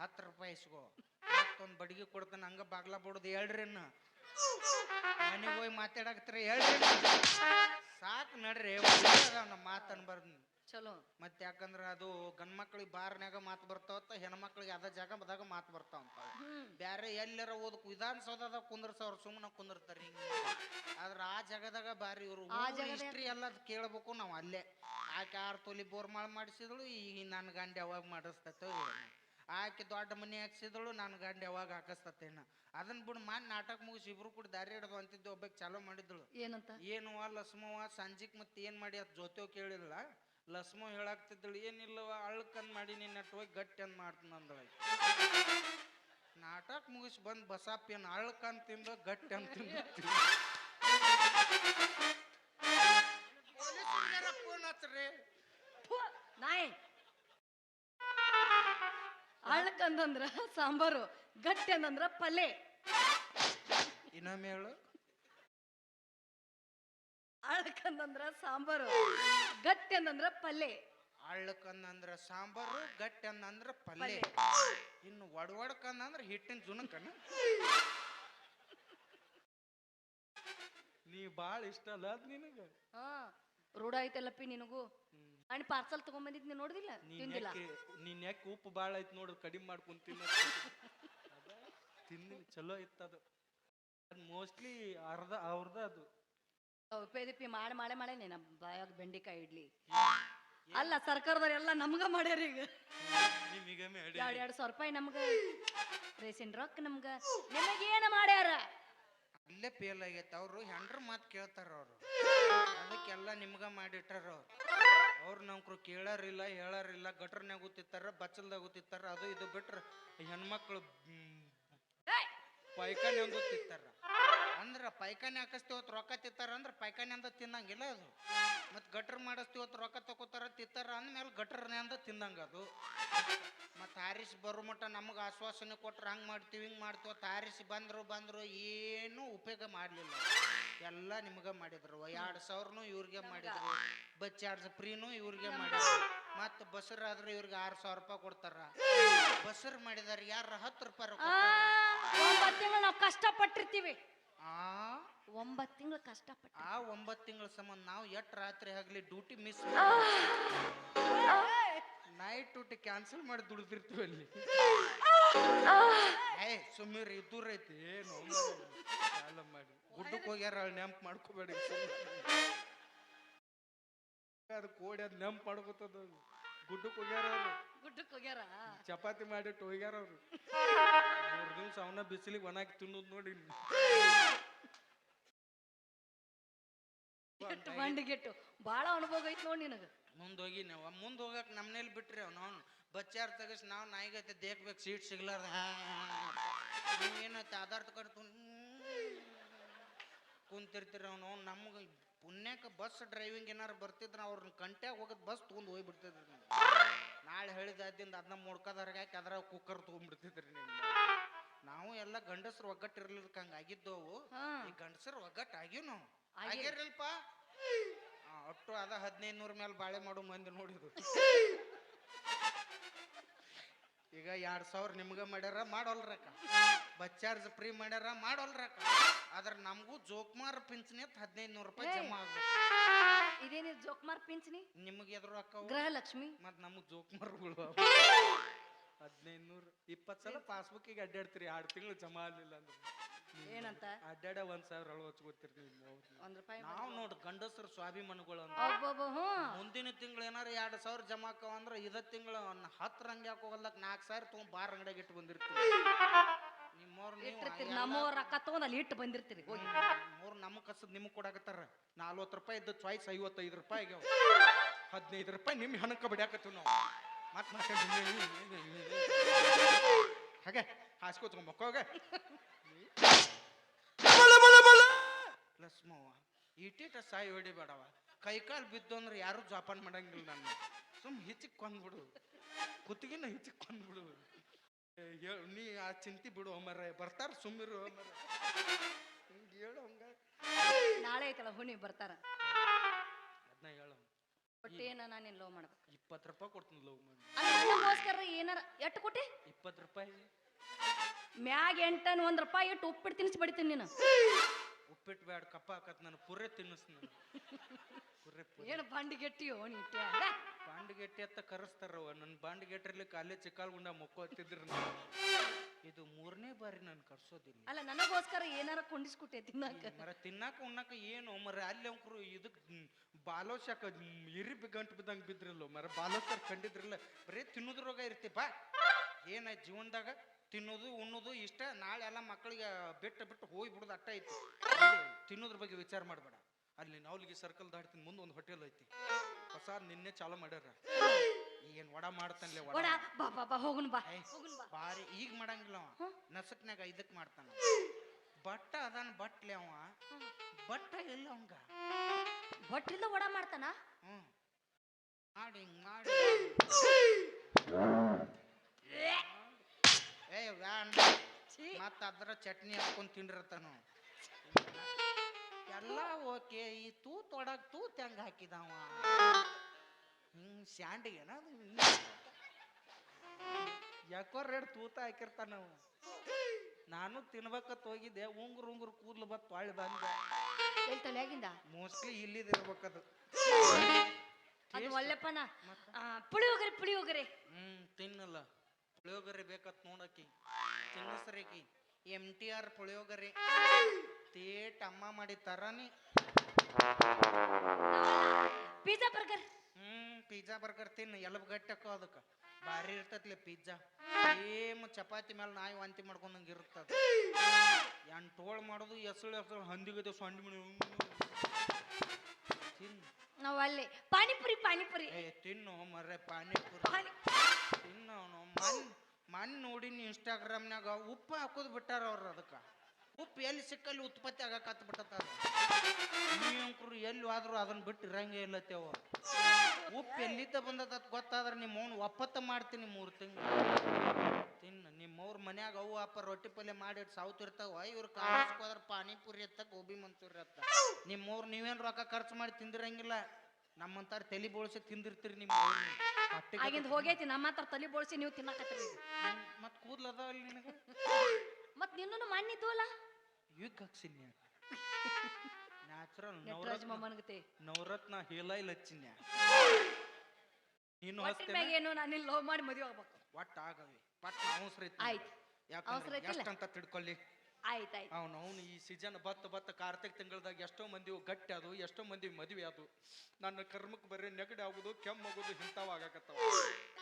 ಹತ್ತು ರೂಪಾಯಿ ಇಸ್ಕೋ. ಮತ್ತೊಂದು ಬಡ್ಗಿ ಕೊಡ್ತಾನೆ ಹಂಗ ಬಾಗ್ಲ ಬಿಡೋದು ಹೇಳ್ರಿ ಮನೆಗೆ ಹೋಗಿ ಮಾತಾಡಕತ್ರಿ ಹೇಳ್ರಿ ಸಾಕು ನಡ್ರಿ ನಮ್ಮ ಮಾತನ್ ಬರ್ದು. ಚಲೋ. ಮತ್ತೆ ಯಾಕಂದ್ರೆ ಅದು ಗಂಡ್ ಮಕ್ಳಿಗೆ ಬಾರ್ನ್ಯಾಗ ಮಾತು ಬರ್ತಾವತ್ತ ಹೆಣ್ಮಕ್ಳಿಗೆ ಅದ ಜಾಗ ಬದಾಗ ಮಾತು ಬರ್ತಾವಂತ. ಬ್ಯಾರೆ ಎಲ್ಲರ ಓದಕ್ ವಿಧಾನಸೌಧದಾಗ ಕುಂದ್ರಸವ್ರು ಸುಮ್ಮನೆ ಕುಂದಿರ್ತಾರ ಹಿಂಗ. ಜಾಗದಾಗ ಬಾರಿ ಇವರು ಹಿಸ್ಟ್ರಿ ಎಲ್ಲ ಕೇಳ್ಬೇಕು ನಾವು ಅಲ್ಲೇ. ಆಕೆ ಆರು ತೊಲಿ ಬೋರ್ಮಾಳ ಮಾಡಿಸಿದಳು ಈಗ ನನ್ನ ಗಂಡ ಯಾವಾಗ ಮಾಡಿಸ್ತೈತೋ ಏನೋ. ಆಕೆ ದೊಡ್ಡ ಮನೆ ಹಾಕ್ಸಿದಳು ನನ್ನ ಗಂಡ ಯಾವಾಗ ಹಾಕಿಸ್ತತೇನ ಅದನ್ನ ಬಿಡು ಮಾನ್ ನಾಟಕ ಮುಗಿಸಿ ಇಬ್ರು ಕೂಡ ದಾರಿ ಹಿಡ್ದು ಅಂತಿದ್ದು ಒಬ್ಬ ಚಾಲೋ ಮಾಡಿದಳು ಏನಂತ? ಏನುವ ಲಸ್ಮವ್ವ ಸಂಜಿಕ್ ಮತ್ತೆ ಏನ್ ಮಾಡಿ ಅದ್ ಜೊತೆ ಕೇಳಿಲ್ಲ. ಲಸ್ಮ ಹೇಳಾಕ್ತಿದ್ದಳು ಏನಿಲ್ಲವ ಅಳ್ಕಂದ್ ಮಾಡಿ ನಿನ್ನ ಹೋಗಿ ಗಟ್ಟಿ ಅಂದ್ ಮಾಡ್ತೀನಿ ಅಂದಳ ನಾಟಕ ಮುಗಿಸಿ ಬಂದ್ ಬಸಾಪ್ ಏನ್ ಅಳ್ಕಂದ್ ತಿಂದ ಗಟ್ಟಿ ಅಂತ ತಿಂದ ಅಳ್ಳಕ್ಕಂದಂದ್ರ ಸಾಂಬಾರು ಗಟ್ಟಿ ಅಂತಂದ್ರ ಪಲ್ಲೆ. ಇನ್ನೊಮ್ಮೆ ಹೇಳು. ಅಳ್ಳಕ್ಕಂದಂದ್ರ ಸಾಂಬಾರು ಗಟ್ಟಿ ಅಂತಂದ್ರ ಪಲ್ಲೆ. ಅಳ್ಳಕಂದಂದ್ರ ಸಾಂಬಾರು ಗಟ್ಟಿ ಅಂತಂದ್ರ ಪಲ್ಲೆ. ಇನ್ನು ಒಡವಡ್ಕಂದಂದ್ರ ಹಿಟ್ಟಿನ ಜುನಕನ ನೀ ಬಾಳ ಇಷ್ಟ ಅಲ್ಲ ಅದ್ ನಿನಗ? ಹಾ ರೂಢ ಐತಲ್ಲಪ್ಪಿ ನಿನಗೂ? ಅಣ್ಣ ಪಾರ್ಸಲ್ ತಗೊಂಬಂದಿದ್ ನೀನ್ ನೋಡಿದಿಲ್ಲ? ತಿಂದಿಲ್ಲ? ಯಾಕೆ ನೀನ್ ಯಾಕೆ ಉಪ್ಪು ಬಾಳ ಐತ್ ನೋಡು ಕಡಿಮೆ ಮಾಡ್ಕೊಂಡ್ ತಿನ್ನ. ತಿಂದಿನಿ ಚಲೋ ಇತ್ತದು ಅದು. ಮೋಸ್ಟ್ಲಿ ಅರ್ಧ ಅವ್ರದ ಅದು. ಉಪೇದಿಪ್ಪಿ ಮಾಡಿ ಮಾಡೇ ಮಾಡೆ ನಮ್ಮ ಬಾಯಾಗ ಬೆಂಡೆಕಾಯಿ ಇಡ್ಲಿ. ಅಲ್ಲ ಸರ್ಕಾರದವ್ರು ಎಲ್ಲ ನಮ್ಗ ಮಾಡ್ಯಾರ ಈಗ. ನಿಮಗಮೆ ಅಡಿ. ಎರಡು ಎರಡ್ ಸಾವಿರ ರೂಪಾಯಿ ನಮ್ಗ. ರೇಷನ್ ರೊಕ್ಕ ನಮ್ಗ. ನಿಮಗೇನ ಮಾಡ್ಯಾರ? ಅಲ್ಲೇ ಫೇಲ್ ಆಗೈತೆ. ಅವರು ಹೆಂಡ್ರ ಮಾತು ಕೇಳ್ತಾರ ಅವರು. ಅದಕ್ಕೆಲ್ಲ ನಿಮ್ಗ ಮಾಡಿಟ್ಟಾರ ಅವ್ರು. ಅವ್ರು ನೌಕರು ಕೇಳಾರಿಲ್ಲ ಹೇಳಾರಿಲ್ಲ ಗಟ್ರನ್ಯಾಗ ಗೊತ್ತಿತ್ತಾರ ಬಚ್ಚಲ್ದಾಗ ಗೊತ್ತಿತ್ತಾರ ಅದು ಇದು ಬಿಟ್ರ ಹೆಣ್ಮಕ್ಳು ಮ್, ಗೊತ್ತಿತ್ತಾರ ಅಂದ್ರೆ ಒಂದು ತಿತ್ತಾರ ಅಂದ್ರ ಪೈಖಾನೆ ಹಾಕಿಸ್ತೀವತ್ತು ರೊಕ್ಕ ತಿತ್ತಾರ ಅಂದ್ರೆ ಪೈಖಾನೆ ಅಂದ ತಿನ್ನಂಗಿಲ್ಲ ಅದು. ಮತ್ತು ಗಟ್ರ ಮಾಡಿಸ್ತೀವತ್ತು ರೊಕ್ಕ ತಗೋತಾರ ತಿತ್ತಾರ ಅಂದ್ಮೇಲೆ ಅಂದ ತಿನ್ನಂಗ ಅದು. ಮತ್ತು ಹಾರಿಸಿ ಬರೋ ಮಟ್ಟ ನಮಗೆ ಆಶ್ವಾಸನೆ ಕೊಟ್ರೆ ಹಂಗೆ ಮಾಡ್ತೀವಿ ಹಿಂಗೆ ಮಾಡ್ತೀವಿ ತಾರಿಸಿ ಬಂದ್ರು ಬಂದ್ರು ಏನು ಉಪಯೋಗ ಮಾಡ್ಲಿಲ್ಲ. ಎಲ್ಲ ನಿಮ್ಗೆ ಮಾಡಿದ್ರು. ಎರಡು ಸಾವಿರನು ಇವ್ರಿಗೆ ಮಾಡಿದ್ರು. ಬಸ್ ಚಾರ್ಜ್ ಫ್ರೀನು ಇವ್ರಿಗೆ ಮಾಡಿದ್ರು. ಮತ್ತು ಬಸ್ಸರ್ ಆದ್ರೆ ಇವ್ರಿಗೆ ಆರು ಸಾವಿರ ರೂಪಾಯಿ ಕೊಡ್ತಾರ. ಬಸ್ಸರ್ ಮಾಡಿದಾರ ಯಾರ ಹತ್ತು ರೂಪಾಯಿ ಆ, ಪಟ್ಟಿರ್ತೀವಿ ಒಂಬತ್ತು ತಿಂಗಳು ನಾವು ಕಷ್ಟಪಟ್ಟಿರ್ತೀವಿ. ಆ? ಒಂಬತ್ತು ತಿಂಗಳು ಕಷ್ಟಪಟ್ಟು. ಆ ಒಂಬತ್ತು ತಿಂಗಳ ಸಂಬಂಧ ನಾವು ಎಟ್ ರಾತ್ರಿ ಆಗ್ಲಿ duty miss night duty cancel ಮಾಡಿ ದುಡ್ದಿರ್ತೀವಿ ಅಲ್ಲಿ. ಏ ಸುಮ್ಮೀರ್ ಇದ್ದೂರ್ ಐತಿ. ಏನು ಸಾಲ ಮಾಡಿ. ಗುಡ್ಡಕ್ಕೆ ಹೋಗ್ಯಾರ ಅಲ್ಲಿ ನೆಂಪ್ ಮಾಡ್ಕೋಬೇಡಿ. ಅದು ಕೋಡಿ ಅದು ನೆಂಪು ಮಾಡ್ಕೋತದ ಗುಡ್ಡಕ್ಕೆ ಹೋಗ್ಯಾರ ಅವ್ರು. ಗುಡ್ಡಕ್ಕೆ ಹೋಗ್ಯಾರ. ಚಪಾತಿ ಮಾಡಿಟ್ಟು ಹೋಗ್ಯಾರ ಅವ್ರು. ಮೂರು ದಿವ್ಸ ಅವನ ಬಿಸಿಲಿಗೆ ಒಣಾಕಿ ತಿನ್ನೋದು ನೋಡಿ. ಗೆಟ್ಟು ಬಂಡಿ ಭಾಳ ಅನುಭವ ಐತಿ ನೋಡಿ ನಿನಗ. ಮುಂದೆ ಹೋಗಿ ನಾವು. ಮುಂದೆ ಹೋಗಕ್ಕೆ ನಮ್ಮನೇಲಿ ಬಿಟ್ರಿ ಅವ್ನು ಅವ್ನು. ಬಚ್ಚಾರ ತೆಗಿಸ್ ನಾವು ನಾಯಿಗೈತೆ ದೇಕ್ಬೇಕು ಸೀಟ್ ಸಿಗ್ಲಾರ್ದ. ನೀವೇನೈತೆ ಆಧಾರ್ ಕಾರ್ಡ್ ಕುಂತಿರ್ತೀರಿ ಅವ್ನು. ನಮ್ಗೆ ಪುಣ್ಯಕ್ಕೆ ಬಸ್ ಡ್ರೈವಿಂಗ್ ಏನಾರು ಬರ್ತಿದ್ರೆ ಅವ್ರನ್ನ ಕಂಟ್ಯಾಗ ಹೋಗೋದು ಬಸ್ ತೊಗೊಂಡು ಹೋಗ್ಬಿಡ್ತಿದ್ರಿ ನೀವು. ನಾಳೆ ಹೇಳಿದಾದಿಂದ ಅದನ್ನ ಮುಡ್ಕೋದ್ರಾಗ ಯಾಕೆ ಅದ್ರಾಗ ಕುಕ್ಕರ್ ತೊಗೊಂಡ್ಬಿಡ್ತಿದ್ರಿ ನೀವು ನಾವು ಎಲ್ಲ ಗಂಡಸ್ರು ಒಗ್ಗಟ್ಟಿರ್ಲಿಕ್ಕೆ ಹಂಗೆ ಆಗಿದ್ದವು. ಈ ಗಂಡಸರು ಒಗ್ಗಟ್ಟು ಆಗಿವ್ ನಾವು. ಅಷ್ಟು ಒಟ್ಟು ಅದ ಹದಿನೈದು ನೂರ ಮೇಲೆ ಬಾಳೆ ಮಾಡೋ ಮಂದಿ ನೋಡಿದ್ರು. ಈಗ ಎರಡ್ ಸಾವಿರ ನಿಮ್ಗ ಮಾಡ್ಯಾರ ಮಾಡೋಲ್ರಕ್ಕ ಬಸ್ ಚಾರ್ಜ್ ಫ್ರೀ ಮಾಡ್ಯಾರ ಮಾಡೋಲ್ರಕ್ಕ ಆದ್ರ ನಮಗೂ ಜೋಕ್ಮಾರ್ ಪಿಂಚಣಿ ಅಂತ ಹದಿನೈದು ನೂರು ರೂಪಾಯಿ. ಜಮಾ ಆಗ್ಬೇಕು. ಇದೇನಿದು ಜೋಕ್ಮಾರ್ ಪಿಂಚಣಿ? ನಿಮಗೆ ಎದುರು ರೊಕ್ಕ ಗೃಹಲಕ್ಷ್ಮಿ? ಮತ್ತು ನಮಗೆ ಜೋಕ್ಮಾರ್ಗಳು ಹದಿನೈದು ನೂರು ಇಪ್ಪತ್ತು ಸಲ ಪಾಸ್ಬುಕ್ಕಿಗೆ ಅಡ್ಡಾಡ್ತೀರಿ. ಎರಡು ತಿಂಗಳು ಜಮಾ ಆಗಲಿಲ್ಲ ಅಂದ್ರೆ. ಏನಂತ? ಅಡ್ಡಾಡ ಒಂದ್ ಸಾವಿರ ಅಳು ಹಚ್ಕೋತೀರಿ ನೀವು ಒಂದ್ ರೂಪಾಯಿ ನಾವು ನೋಡ್ ಗಂಡಸರು ಸ್ವಾಭಿಮಾನಿಗಳು ಅಂತ ಹ್ಞೂ. ಮುಂದಿನ ತಿಂಗಳು ಏನಾರ ಎರಡು ಸಾವಿರ ಜಮಾ ಆಕಾವ ಅಂದ್ರೆ ಇದ ತಿಂಗಳು ಹತ್ತು ರಂಗೆ ಹೋಗಲ್ದಕ್ ನಾಲ್ಕು ಸಾವಿರ ತೊಗೊಂಡ್ ಬಾರ್ ಅಂಗಡಿಯಾಗ ಇಟ್ಟು ಬಂದಿರ್ತೀವಿ. ನಿಮ್ಮವ್ರು ಇಟ್ಟಿರ್ತೀರಿ ನಮ್ಮವ್ರ ರೊಕ್ಕ ತಗೊಂಡ್ ಅಲ್ಲಿ ಇಟ್ಟು ಬಂದಿರ್ತೀರಿ ಹೋಗಿ. ಮೂರು ನಮಗೆ ಕಸದ್ ನಿಮಗೆ ಕೊಡಾಕತ್ತಾರ. ನಲ್ವತ್ತು ರೂಪಾಯಿ ಇದ್ದ ಚಾಯ್ಸ್ ಐವತ್ತೈದು ರೂಪಾಯಿ ಆಗ್ಯಾವ. ಹದಿನೈದು ರೂಪಾಯಿ ನಿಮ್ಮ ಹಣಕ್ಕ ಬಡಿಯಾಕತ್ತೀವಿ ನಾವು. ಮತ್ತೆ ಮತ್ತೆ ಹಾಗೆ ಹಾಸ್ಕೋತ ಮಕ್ಕೋಗ ಪ್ಲಸ್ ಮಾವ. ಇಟ್ಟಿಟ ಸಾಯಿ ಹೊಡಿಬೇಡವ ಕೈಕಾಲು ಬಿದ್ದು ಅಂದ್ರೆ ಯಾರು ಜೋಪಾನ ಮಾಡಂಗಿಲ್ಲ ನಾನು ಸುಮ್ ಹಿಚಿಕ್ ಕೊಂದ್ಬಿಡು. ಕುತ್ತಿಗೆನ ಹಿಚಿಕ್ ಕೊಂದ್ಬಿಡು. ಹೇಳ್- ನೀ ಆ ಚಿಂತಿ ಬಿಡು ಅಮ್ಮರೇ ಬರ್ತಾರ ಸುಮ್ಮಿರು ಮರ ಹಿಂಗೆ ಹೇಳು ಹಂಗ. ನಾಳೆ ಐತಲ್ಲ ಹುಣಿ ಬರ್ತಾರ. ಅದನ್ನ ಹೇಳು. ಏನ ನಾನೇನ್ ಲವ್ ಮಾಡ್ಬೇಕು? ಇಪ್ಪತ್ತು ರೂಪಾಯಿ ಕೊಡ್ತೀನಿ ಲವ್ ಮಾಡಿ. ಏನಾರ ಎಟ್ಟು ಕೊಟ್ಟಿ? ಇಪ್ಪತ್ತು ರೂಪಾಯಿ. ಮ್ಯಾಗ ಎಂಟನ್ ಒಂದ್ ರೂಪಾಯಿ ಇಟ್ಟು ಉಪ್ಪಿಟ್ಟು ತಿನ್ಸಿ ಬಡಿತೀನಿ ನೀನು. ಉಪ್ಪಿಟ್ಟು ಬ್ಯಾಡ ಕಪ್ಪ ಹಾಕತ್ ನಾನು ಪುರ್ರೆ ತಿನ್ನಿಸ್ ನಾನು. ಪುರ್ರೆ ಏನು ಬಾಂಡಿಗೆಟ್ಟಿಯೋ ನೀ ಬಾಂಡಿಗೆಟ್ಟಿ ಅಂತ ಕರೆಸ್ತಾರವ ನನ್ನ ಬಾಂಡಿಗೆಟ್ರಲ್ಲಿ ಕಾಲೇ ಚಿಕ್ಕಾಲ್ಗುಂಡ ಮೊಕ್ಕೋತಿದ್ರು ಇದು ಮೂರನೇ ಬಾರಿ ನಾನು ಕರ್ಸೋದಿಲ್ಲ. ಅಲ್ಲ ನನಗೋಸ್ಕರ ಏನಾರ ಕೊಂಡಿಸ್ಕೊಟ್ಟೆ ತಿನ್ನಾಕ? ಮರ ತಿನ್ನಾಕ ಉಣ್ಣಾಕ ಏನು? ಮರ ಅಲ್ಲಿ ಅಂಕರು ಇದಕ್ ಬಾಲೋಶಾಕ ಇರಿ ಗಂಟು ಬಿದ್ದಂಗ ಬಿದ್ರಲ್ಲ ಮರ. ಬಾಲೋಶಾಕ ಕಂಡಿದ್ರಲ್ಲ ಬರೀ ತಿನ್ನೋದ್ರೋಗ ಇರ್ತಿ ಬಾ. ಏನ ಜೀವನದಾಗ? ತಿನ್ನೋದು ಉಣ್ಣೋದು ಇಷ್ಟ. ನಾಳೆ ಎಲ್ಲ ಮಕ್ಕಳಿಗೆ ಬಿಟ್ಟು ಬಿಟ್ಟು ಹೋಗಿ ಬಿಡೋದು ಅಟ್ಟ ಐತಿ. ತಿನ್ನೋದ್ರ ಬಗ್ಗೆ ವಿಚಾರ ಮಾಡಬೇಡ. ಅಲ್ಲಿ ನಾವ್ಲಿಗೆ ಸರ್ಕಲ್ ದಾಡ್ತೀನಿ ಮುಂದೆ ಒಂದು ಹೋಟೆಲ್ ಐತಿ. ಹೊಸ ನಿನ್ನೆ ಚಾಲೂ ಮಾಡ್ಯಾರ. ಏನ್ ವಡ ಮಾಡ್ತಾನೆ ವಡ. ಬಾ ಬಾ ಬಾ ಹೋಗುನ್ ಬಾ ಹೋಗುನ್ ಬಾ. ಬಾರಿ ಈಗ ಮಾಡಂಗಿಲ್ಲ ಅವ. ನಸಕ್ನಾಗ ಇದಕ್ ಮಾಡ್ತಾನ. ಬಟ್ಟ ಅದಾನ ಬಟ್ಲೆ ಅವ. ಬಟ್ಟ ಇಲ್ಲ ಅವಂಗ. ಬಟ್ಲಿಂದ ವಡ ಮಾಡ್ತಾನ? ಹ್ಮ್. ಮಾಡಿ ಮಾಡಿ. ಮತ್ತ ಅದ್ರ ಚಟ್ನಿ ಹಾಕೊಂಡು ತಿಂಡಿರ್ತಾನ ಎಲ್ಲ ಓಕೆ. ಈ ತೂ ಒಡಗ್ ತೂತ್ ಹೆಂಗ್ ಹಾಕಿದವ? ಹಿಂಗ್ ಸ್ಯಾಂಡಿಗೆನ ಅದು ಹಿಂಗ್ ಯಾಕೋ ರೆಡ್ ತೂತ ಹಾಕಿರ್ತಾನ ನಾನು ತಿನ್ಬೇಕತ್ ಹೋಗಿದ್ದೆ. ಉಂಗ್ರ ಉಂಗ್ರ ಕೂದ್ಲು ಬತ್ ಹೊಳ್ ಬಂದೆ. ಎಲ್ಲಿ ತಲೆಯಾಗಿಂದ? ಮೋಸ್ಟ್ಲಿ ಇಲ್ಲಿದಿರ್ಬೇಕದು ಅದು ಒಳ್ಳೆಪ್ಪನ. ಪುಳಿಯೋಗರೆ ಪುಳಿಯೋಗರೆ. ಹ್ಮ್ ತಿನ್ನಲ್ಲ. ಪುಳಿಯೋಗರೆ ಬೇಕತ್ ನೋಡಕಿ ತಿನ್ನಸ್ರೇಕಿ. ಎಂ ಟಿ ಆರ್ ಪುಳಿಯೋಗರೆ. ತೇಟ್ ಅಮ್ಮ ಮಾಡಿ ತರಾನಿ. ಪಿಜ್ಜಾ ಬರ್ಗರ್ ಹ್ಮ್ ಪಿಜ್ಜಾ ಬರ್ಗರ್ ತಿನ್ನು. ಎಲಬ್ ಗಟ್ಟಕ್ಕೋ ಅದಕ್ಕೆ. ಭಾರಿ ಇರ್ತತ್ಲೆ ಪಿಜ್ಜಾ ಸೇಮ್ ಚಪಾತಿ ಮೇಲೆ ನಾಯಿ ವಾಂತಿ ಮಾಡ್ಕೊಂಡಂಗೆ ಇರುತ್ತದ ಎಂಟೋಳ್ ಮಾಡೋದು ಎಸಳು ಎಸಳು ಹಂದಿಗದೆ ಸೊಂಡಿ ಮಣಿ. ತಿನ್ನು. ನಾವು ಅಲ್ಲಿ ಪಾನಿಪುರಿ ಪಾನಿಪುರಿ. ಏ ತಿನ್ನು ಮರ್ರೆ ಪಾನಿಪುರಿ. ಪಾನಿ ತಿನ್ನು ಮಣ್ಣು ಮನ್ ನೋಡಿನಿ ಇನ್ಸ್ಟಾಗ್ರಾಮ್ನಾಗ ಉಪ್ಪು ಹಾಕೋದು ಬಿಟ್ಟಾರ ಅವ್ರು ಅದಕ್ಕೆ. ಉಪ್ಪು ಎಲ್ಲಿ ಸಿಕ್ಕಲ್ಲಿ ಉತ್ಪತ್ತಿ ಆಗಕತ್ ಬಿಟ್ಟದ ನೀವಂಕರು ಎಲ್ಲಿ ಆದ್ರೂ ಅದನ್ನ ಬಿಟ್ಟು ಇರಂಗೇ ಇಲ್ಲತ್ತೇವ ಉಪ್ಪು ಎಲ್ಲಿದ್ದ ಬಂದದ ಗೊತ್ತಾದ್ರೆ ನಿಮ್ಮ ಅವ್ನು ಒಪ್ಪತ್ತ ಮಾಡ್ತೀನಿ ಮೂರು ತಿಂಗಳು. ತಿನ್ನ ನಿಮ್ಮವ್ರ ಮನ್ಯಾಗ ಅವು ಅಪ್ಪ ರೊಟ್ಟಿ ಪಲ್ಯ ಮಾಡಿ ಸಾವ್ತಿರ್ತಾವ ಇವ್ರು ಹೋದ್ರೆ ಪಾನಿಪುರಿ ಎತ್ತ ಗೋಬಿ ಮಂಚೂರಿ ಎತ್ತ. ನಿಮ್ಮವ್ರು ನೀವೇನು ರೊಕ್ಕ ಖರ್ಚು ಮಾಡಿ ತಿಂದಿರಂಗಿಲ್ಲ. ನಮ್ಮಂತಾರ ತಲೆ ಬೋಳ್ಸಿ ತಿಂದಿರ್ತೀರಿ ನಿಮ್ಮ ಆಗಿಂದ ಹೋಗೈತಿ ನಮ್ಮ ಹತ್ರ ತಲೆ ಬೋಳ್ಸಿ ನೀವು ತಿನ್ನಕತ್ತೀರಿ. ಮತ್ ಕೂದಲ ಅದ ಅಲ್ಲಿ ನಿನಗೆ? ಮತ್ ನಿನ್ನೂ ಮಣ್ಣಿತ್ತು ಅಲ್ಲ ಈಗ ಹಾಕ್ಸಿನ್ಯ ನ್ಯಾಚುರಲ್ ನವರಾಜ್ ನವರತ್ನ ಮೊಮ್ಮನಗತೆ ನವರತ್ನ ಹೇಲೈಲ್ ಹಚ್ಚಿನ್ಯ ನೀನು ಹಚ್ತೇನೆ ಏನು ನಾನು ಲವ್ ಮಾಡಿ ಮದುವೆ ಆಗ್ಬೇಕು. ಒಟ್ಟ ಆಗವಿ. ಪಟ್ಟ ಅವಸರ ಐತಿ ಆಯ್ತು. ಅವಸ್ರ ಐತಿಲ್ಲ? ಎಷ್ಟಂತ ತಿಳ್ಕೊಳ್ಳಿ. ಆಯ್ತಾಯ್ತು. ಅವನು ಅವನು ಈ ಸೀಸನ್ ಬತ್ತ ಬತ್ತ ಕಾರ್ತಿಕ್ ತಿಂಗಳದಾಗ ಎಷ್ಟೋ ಮಂದಿ ಗಟ್ಟಿ ಅದು ಎಷ್ಟೋ ಮಂದಿ ಮದುವೆ ಅದು. ನನ್ನ ಕರ್ಮಕ್ಕೆ ಬರೀ ನೆಗಡಿ ಆಗೋದು ಕೆಮ್ಮಾಗೋದು ಇಂಥವು ಆಗಾಕತ್ತಾವ.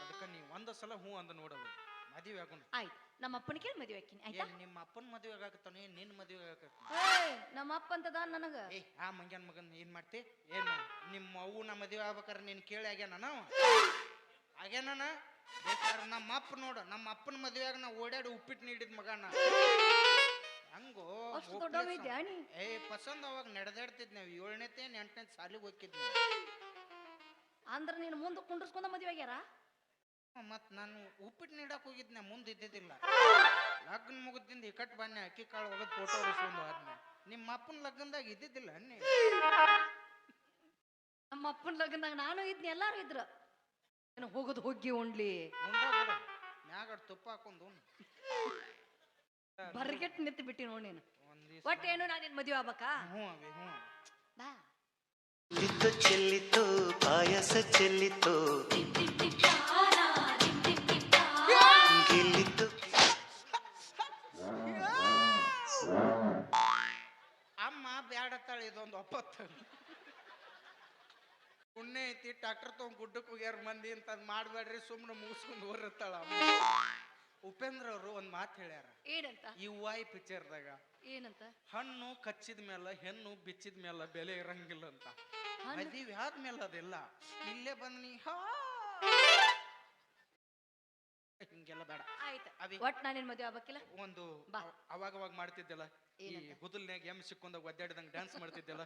ಅದಕ್ಕೆ ನೀ ಒಂದ ಸಲ ಹ್ಞೂ ಅಂದ ನೋಡೋದು ಮದುವೆ ಆಗೋಣ ಆಯ್ತು. ನಮ್ಮ ಅಪ್ಪನ ಕೇಳಿ ಮದುವೆ ಹಾಕಿನಿ ಆಯ್ತಾ? ಏನ್ ನಿಮ್ಮ ಅಪ್ಪನ ಮದುವೆ ಆಗಾಕತ್ತಾನ ಏನ್ ನಿನ್ನ ಮದುವೆ ಆಗಾಕತ್ತ ಏಯ್, ನಮ್ಮ ಅಪ್ಪ ಅಂತದ ನನಗ? ಏ ಆ ಮಂಗ್ಯಾನ ಮಗನ್ ಏನ್ ಮಾಡ್ತಿ? ಏನು ನಿಮ್ಮ ಅವ್ವ ನಮ್ಮ ಮದುವೆ ಆಗ್ಬೇಕಾರೆ ನೀನು ಕೇಳಿ ಆಗ್ಯಾನ ಅವ? ಆಗ್ಯಾನ ಬೇಕಾದ್ರೆ ನಮ್ಮ ಅಪ್ಪ ನೋಡು ನಮ್ಮ ಅಪ್ಪನ ಮದುವೆಯಾಗ ನಾ ಓಡಾಡಿ ಉಪ್ಪಿಟ್ಟು ನೀಡಿದ ಮಗನ. ಹಂಗೋ ಅಷ್ಟು ದೊಡ್ಡವ ಇದ್ಯಾ ನೀ? ಏ ಪಸಂದ್ ಅವಾಗ ನಡೆದಾಡ್ತಿದ್ ನಾವು. ಏಳನೇತೆ ಎಂಟನೇ ಸಾಲಿಗೆ ಹೋಗಿದ್ವಿ ಅಂದ್ರ ನೀನು ಮುಂದೆ ಕುಂಡ್ರಸ್ಕೊಂಡ ಮದುವೆ ಆಗ್ಯಾರ? ಮತ್ ನಾನು ಉಪ್ಪಿಟ್ಟು ನೀಡಕ್ ಹೋಗಿದ್ನೆ ಮುಂದೆ ಇದ್ದಿದ್ದಿಲ್ಲ. ಲಗ್ನ ಮುಗಿದಿಂದ ಇಕಟ್ ಬನ್ನಿ ಅಕ್ಕಿ ಕಾಳು ಒಗದ್ ಫೋಟೋ ಹೊಡಿಸ್ಕೊಂಡು ನಿಮ್ಮ ಅಪ್ಪನ ಲಗ್ನದಾಗ ಇದ್ದಿದ್ದಿಲ್ಲ ನೀ? ನಮ್ಮ ಅಪ್ಪನ ಲಗ್ನದಾಗ ನಾನು ಇದ್ನಿ ಎಲ್ಲಾರು ಇದ್ರು. ಏನ ಹೋಗೋದು ಹೋಗಿ ಉಣ್ಲಿ ಮ್ಯಾಗ ಅಷ್ಟ್ ತುಪ್ಪ ಹಾಕೊಂಡು. ಬರ್ಗೆಟ್ ನಿಂತು ಬಿಟ್ಟಿ ನೋಡಿ ನೀನು. ಒಟ್ಟು ಏನು ನಾನು ನಿನ್ ಮದುವೆ ಆಗ್ಬೇಕಾ? ಹ್ಞೂ ಅವಿ ಹ್ಞೂ. ಬಾ. ಚೆಲ್ಲಿತು ಚೆಲ್ಲಿತು ಪಾಯಸ ಚೆಲ್ಲಿತು. ಗೆಲ್ಲಿತು. ಅಮ್ಮ ಬ್ಯಾಡತ್ತಾಳ ಇದೊಂದು ಒಪ್ಪತ್ತು. ಪುಣ್ಯ ಐತಿ ಟ್ರ್ಯಾಕ್ಟರ್ ತಗೊಂಡ್ ಗುಡ್ಡಕ್ಕೆ ಹೋಗ್ಯಾರ ಮಂದಿ ಅಂತ ಮಾಡ್ಬೇಡ್ರಿ ಸುಮ್ಮನೆ ಮುಗಿಸ್ಕೊಂಡು ಹೋರಿರ್ತಾಳ ಅಮ್ಮ. ಉಪೇಂದ್ರ ಅವರು ಒಂದು ಮಾತು ಹೇಳ್ಯಾರ. ಏನಂತ? ಈ ವಾಯ್ ಪಿಕ್ಚರ್ದಾಗ ಏನಂತ? ಹಣ್ಣು ಕಚ್ಚಿದ ಮೇಲೆ ಹೆಣ್ಣು ಬಿಚ್ಚಿದ ಮೇಲೆ ಬೆಲೆ ಇರಂಗಿಲ್ಲ ಅಂತ? ಮದುವೆ ಆದ್ಮೇಲೆ ಅದೆಲ್ಲ? ಇಲ್ಲೇ ಬನ್ನಿ ನೀ ಹಾ. ಹಿಂಗೆಲ್ಲ ಬೇಡ. ಆಯ್ತು. ಅವಿ ಒಟ್ ನಾನು ನಿನ್ ಮದುವೆ ಆಗ್ಬೇಕಿಲ್ಲ? ಒಂದು ಬಾ. ಅವ- ಅವಾಗ ಅವಾಗ ಮಾಡ್ತಿದ್ದೆಲ್ಲ. ಈ ಏನಂತ? ಹುದಲ್ನ್ಯಾಗ ಎಂ ಸಿಕ್ಕೊಂಡಾಗ ಒದ್ದಾಡಿದಂಗೆ ಡ್ಯಾನ್ಸ್ ಮಾಡ್ತಿದ್ದೆಲ್ಲ.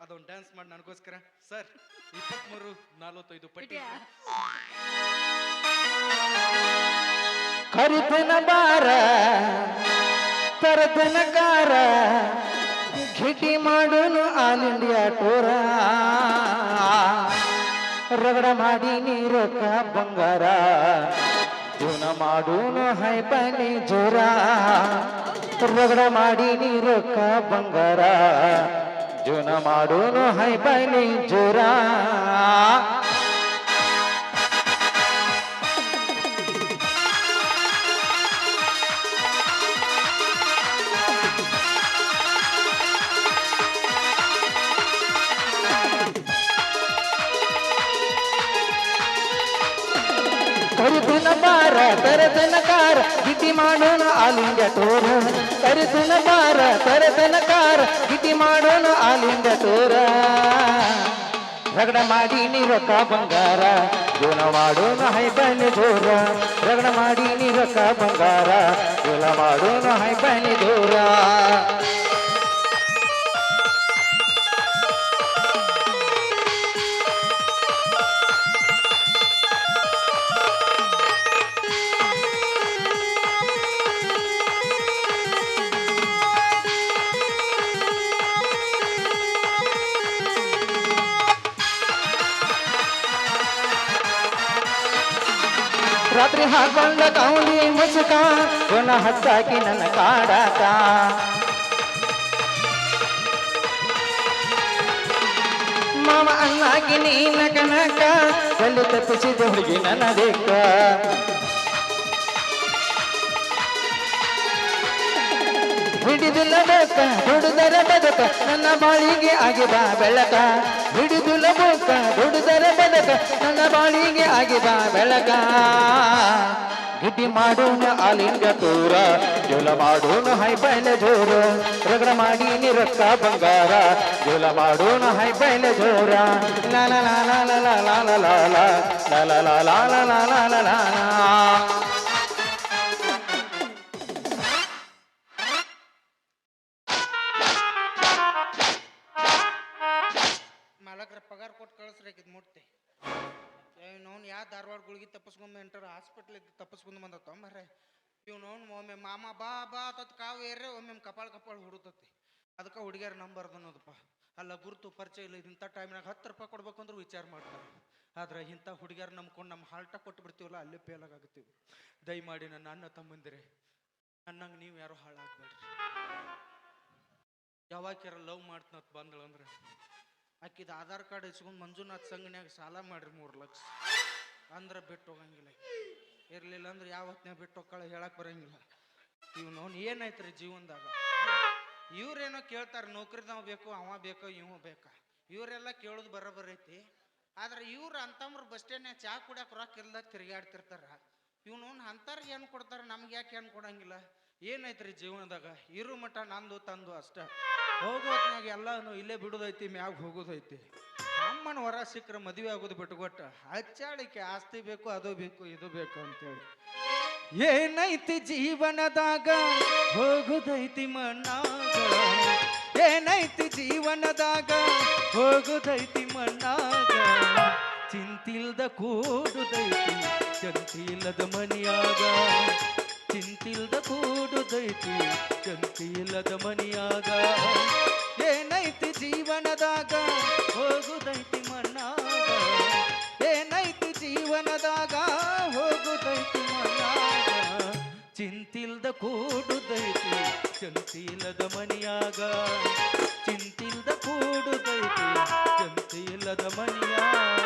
ಅದೊಂದು ಡ್ಯಾನ್ಸ್ ಮಾಡಿ ನನಗೋಸ್ಕರ. ಸರ್ ಇಪ್ಪತ್ಮೂರು ನಲವತ್ತೈದು ಪಟ್ಟಿ? ಕರಿತನ ಬಾರ ತರತನ ಕಾರ, ಘಿಟಿ ಮಾಡೋನು ಆಲ್ ಇಂಡಿಯಾ ಟೋರ. ರಗಡ ಮಾಡಿ ನೀರಕ್ಕ ಬಂಗಾರ, ಜೀವನ ಮಾಡೋನು ಹೈಪನಿ ಜೋರ. ರಗಡ ಮಾಡಿ ನೀರಕ್ಕ ಬಂಗಾರ, ಜೀವನ ಮಾಡೋನು ಹೈಪನಿ ಜೋರ. ಕರಿತನ ಬಾರ ತರತನ ಕಾರ ಗಿಟಿ ಮಾಡೋಣ ಆಲಿಂಗ ತೋರ ಕರಿತನ ಬಾರ ತರತನ ಕಾರ ಗಿಟಿ ಮಾಡೋಣ ಆಲಿಂಗ ತೋರ ರಗಡ ಮಾಡಿ ನೀ ರೊಕ್ಕ ಬಂಗಾರ, ಜೀವನ ಮಾಡೋಣ ಹೈಬನಿ ದೂರ. ರಗಡ ಮಾಡಿ ನೀ ರೊಕ್ಕ ಬಂಗಾರ, ಜೀವನ ಮಾಡೋಣ ಹೈಬನಿ ದೂರ. ಹಾಕೊಂಡ ಕೌಲಿ ಮುಸುಕ, ಗುಣ ಹತ್ತಾಕಿ ನನ್ನ ಕಾಡಾಟ ಮಾವ ಅಲ್ಲಾಗಿ ನೀನ ಕನಕ, ಎಲ್ಲಿ ತಪ್ಪಿಸಿದ ಹುಡುಗಿ ನನ್ನ ದೇಕ ಹಿಡಿದಿಲ್ಲ ಬೇಕ ಹುಡುದರ ಬದುಕ, ನನ್ನ ಬಾಳಿಗೆ ಆಗಿದ ಬೆಳಕ. ಹಿಡಿದಿಲ್ಲ ಬೇಕ ನನ್ನ ಬಾಳಿಗೆ ಆಗಿದ ಬೆಳಕ ಗಿಡ್ಡಿ ಮಾಡೋಣ ಆಲಿಂಗ ತೂರ ಜೋಲ ಮಾಡೋಣ ಹೈ ಬೈಲ ಜೋರ ರಗಡ ಮಾಡಿ ನಿರಕ್ಕ ರೊಕ್ಕ ಬಂಗಾರ ಜೋಲ ಮಾಡೋಣ ಹೈ ಬೈಲ ಜೋರ ಲಾಲ ಲಾಲ ಲಾಲ ಲಾಲ ಲಾಲ ಲಾಲ ಲಾಲ ಲಾಲ ಲಾಲ ಲಾ ಧಾರವಾಡ ಗುಳಿಗೆ ತಪ್ಪಿಸ್ಕೊಂಡ್ ಎಂಟಾರ ಹಾಸ್ಪಿಟ್ಲ್ ತಪ್ಪಿಸ್ಕೊಂಡು ಬಂದತ್ತ ಮರ್ರೆ ಇವ್ನವ್ನು ಒಮ್ಮೆ ಮಾಮ ಬಾ ಬಾ ತತ್ ಕಾವು ಏರ್ರೆ, ಒಮ್ಮೆ ಕಪಾಳ ಕಪಾಳ ಹುಡುತತಿ ಅದಕ್ಕೆ ಹುಡುಗಿಯರ್ ನಂಬರ್ದು ಅನ್ನೋದಪ್ಪ. ಅಲ್ಲ ಗುರುತು ಪರಿಚಯ ಇಲ್ಲ, ಇಂಥ ಟೈಮ್ನಾಗ ಹತ್ತು ರೂಪಾಯಿ ಕೊಡ್ಬೇಕು ಅಂದ್ರೆ ವಿಚಾರ ಮಾಡ್ತಾರೆ. ಆದ್ರೆ ಇಂಥ ಹುಡುಗಿಯರು ನಂಬ್ಕೊಂಡು ನಮ್ಮ ಹಾಲ್ಟ ಕೊಟ್ಟು ಬಿಡ್ತೀವಲ್ಲ, ಅಲ್ಲೇ ಫೇಲಾಗ್ ಆಗುತ್ತೀವಿ ದಯಮಾಡಿ ನನ್ನ ಅನ್ನ ತಮ್ಮಂದಿರೆ, ನನ್ನಂಗೆ ನೀವು ಯಾರು ಹಾಳಾಗ್ಬೇಡ್ರಿ. ಯಾರ ಲವ್ ಮಾಡ್ತನತ್ ಬಂದಳಂದ್ರೆ, ಆಕಿದ ಆಧಾರ್ ಕಾರ್ಡ್ ಇಸ್ಕೊಂಡು ಮಂಜುನಾಥ್ ಸಂಘನ್ಯಾಗ ಸಾಲ ಮಾಡ್ರಿ ಮೂರು ಲಕ್ಷ. ಅಂದ್ರೆ ಬಿಟ್ಟು ಹೋಗಂಗಿಲ್ಲ ಇರ್ಲಿಲ್ಲ ಅಂದ್ರೆ ಯಾವತ್ತನೇ ಬಿಟ್ಟು ಹೋಗ್ಕಳ ಹೇಳಕ್ ಬರಂಗಿಲ್ಲ. ಇವ್ನವ್ನು ಏನಾಯ್ತ್ರಿ ಜೀವನದಾಗ? ಇವ್ರೇನೋ ಕೇಳ್ತಾರೆ, ನೌಕರಿದವ ಬೇಕು, ಅವ ಬೇಕು, ಇವ ಬೇಕಾ. ಇವರೆಲ್ಲ ಕೇಳೋದು ಬರ ಐತಿ. ಆದ್ರೆ ಇವ್ರು ಅಂತಮ್ರು ಬಸ್ ಸ್ಟ್ಯಾಂಡ್ನಾಗ ಚಾ ಕುಡಿಯಕ್ಕೆ ರೊಕ್ಕ ಇಲ್ಲ ತಿರುಗಾಡ್ತಿರ್ತಾರ. ಇವ್ನು ಅಂತಾರ ಏನು ಕೊಡ್ತಾರೆ, ನಮ್ಗೆ ಯಾಕೆ ಏನು ಕೊಡಂಗಿಲ್ಲ. ಏನೈತ್ರಿ ಜೀವನದಾಗ? ಇರು ಮಠ, ನಂದು ತಂದು ಅಷ್ಟ. ಹೋಗೋತ್ನಾಗ ಎಲ್ಲಾನು ಇಲ್ಲೇ ಬಿಡೋದೈತಿ, ಮ್ಯಾಗ ಹೋಗೋದೈತಿ. ಅಮ್ಮನ ವರ ಸಿಕ್ಕರೆ ಮದುವೆ ಆಗೋದು ಬಿಟ್ಕೊಟ್ಟ ಹಚ್ಚಾಳಿಕೆ ಆಸ್ತಿ ಬೇಕು, ಅದು ಬೇಕು, ಇದು ಬೇಕು ಅಂತೇಳಿ. ಏನೈತಿ ಜೀವನದಾಗ, ಹೋಗುದೈತಿ ಮಣ್ಣಾಗ. ಏನೈತಿ ಜೀವನದಾಗ, ಹೋಗುದೈತಿ ಮಣ್ಣಾಗ. ಚಿಂತಿಲ್ದ ಕೂಡುದೈತಿ, ಚಂತಿಲ್ಲದ ಮನಿಯಾಗ. ಚಿಂತಿಲ್ದ ಕೂಡುದೈತಿ, ಚಂತಿಲ್ಲದ ಮನಿಯಾಗ. ಏನೈತಿ ಜೀವನದಾಗ, ಹೋಗುದೈತಿ ಮಣ್ಣ ಏನೈತಿ ಜೀವನದಾಗ, ಹೋಗುದೈತಿ ಮಣ್ಣ ಚಿಂತಿಲ್ದ ಕೂಡುದೈತಿ, ಚಂತಿಲ್ಲದ ಮನಿಯಾಗ. ಚಿಂತಿಲ್ದ ಕೂಡುದೈತಿ, ಚಂತಿಲ್ಲದ ಮನಿಯಾಗ.